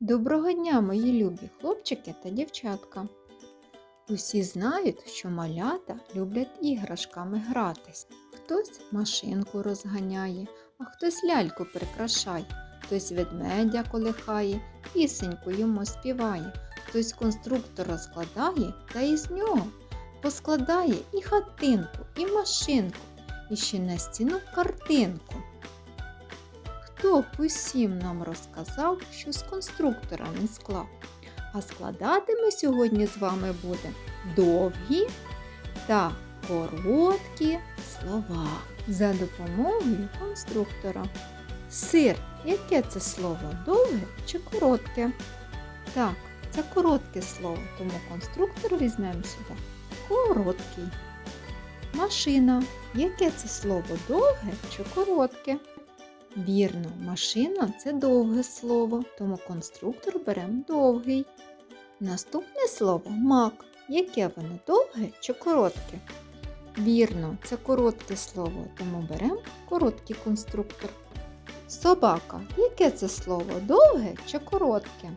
Доброго дня, мої любі хлопчики та дівчатка. Усі знають, що малята люблять іграшками гратись. Хтось машинку розганяє, а хтось ляльку прикрашає, хтось ведмедя колихає, пісеньку йому співає, хтось конструктор розкладає та із нього поскладає і хатинку, і машинку, і ще на стіну картинку. Хто усім нам розказав, що з конструктора не склав? А складати ми сьогодні з вами будемо довгі та короткі слова за допомогою конструктора. Сир, яке це слово? Довге чи коротке? Так, це коротке слово, тому конструктор візьмемо сюди. Короткий. Машина. Яке це слово? Довге чи коротке? Вірно, машина це довге слово, тому конструктор беремо довгий. Наступне слово мак. Яке воно довге чи коротке? Вірно, це коротке слово, тому беремо короткий конструктор. Собака. Яке це слово? Довге чи коротке?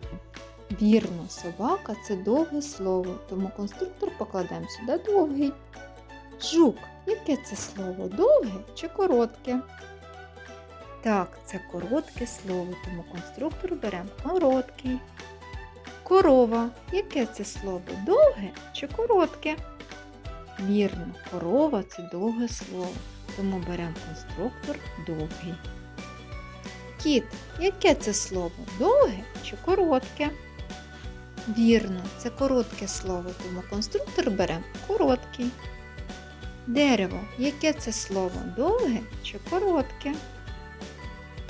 Вірно, собака це довге слово, тому конструктор покладемо сюди довгий. Жук. Яке це слово? Довге чи коротке? Так, це коротке слово, тому конструктор беремо короткий. Корова. Яке це слово? Довге чи коротке? Вірно, корова це довге слово, тому беремо конструктор довгий. Кіт. Яке це слово? Довге чи коротке? Вірно, це коротке слово, тому конструктор беремо короткий. Дерево. Яке це слово? Довге чи коротке?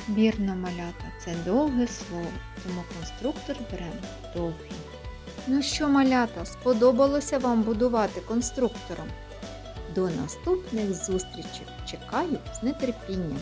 Вірно, малята, це довге слово, тому конструктор беремо довгий. Ну що, малята, сподобалося вам будувати конструктором? До наступних зустрічей! Чекаю з нетерпінням!